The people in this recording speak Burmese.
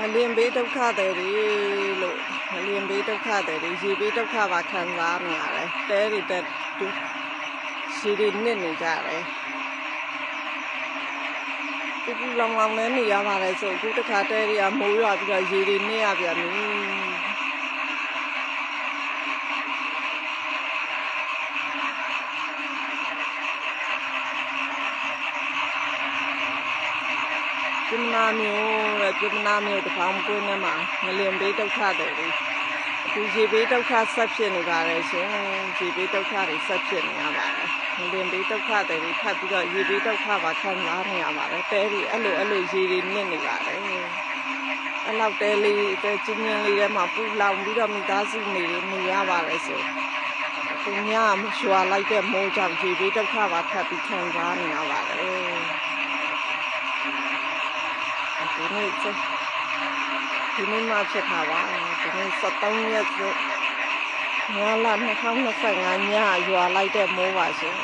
ငလင်ဘေးဒုက္ခတွေလို့ငလင်ဘေးဒုက္ခတွေရေဘေးဒုက္ခပါခံစားနေရတယ်တဲတွေတက်တူရှိတွေနစ်နေကြတယ်ဒီကူလောင်လောင်လဲနေရပါတယ်ဆိုအခုတစ်ခါတဲတွေကမိုးရွာပြီးတော့ရေတွေနစ်ရပြန်ပြီ ပြမနာမျိုးတဲ့ပြမနာမျိုးတစ်ပေါင်းကွင်းထဲမှာငလင်ဘေးဒုက္ခတွေအခုရေဘေးဒုက္ခဆက်ဖြစ်နေပါတယ်ရှင်ရေဘေးဒုက္ခတွေဆက်ဖြစ်နေရပါတယ်ငလင်ဘေးဒုက္ခတွေထပ်ပြီးတော့ရေဘေးဒုက္ခပါခံစားနေရပါတယ်တဲတွေအဲ့လိုအဲ့လိုရေတွေနစ်နေပါတယ်အဲ့လောက်တဲလေးတဲကျင်းကျင်းလေးထဲမှာပူလောင်ပြီးတော့မိသားစုနေနေရပါလေဆိုသူညမရွာလိုက်တဲ့မိုးကြောင့်ဒီဘေးဒုက္ခပါထပ်ပြီးခံစားနေရပါတယ် ဒီနေ့စဒီနေ့မှဖြစ်တာပါဒီနေ့73ရက်ဆိုညလာ2025ညရွာလိုက်တဲ့မိုးပါရှင်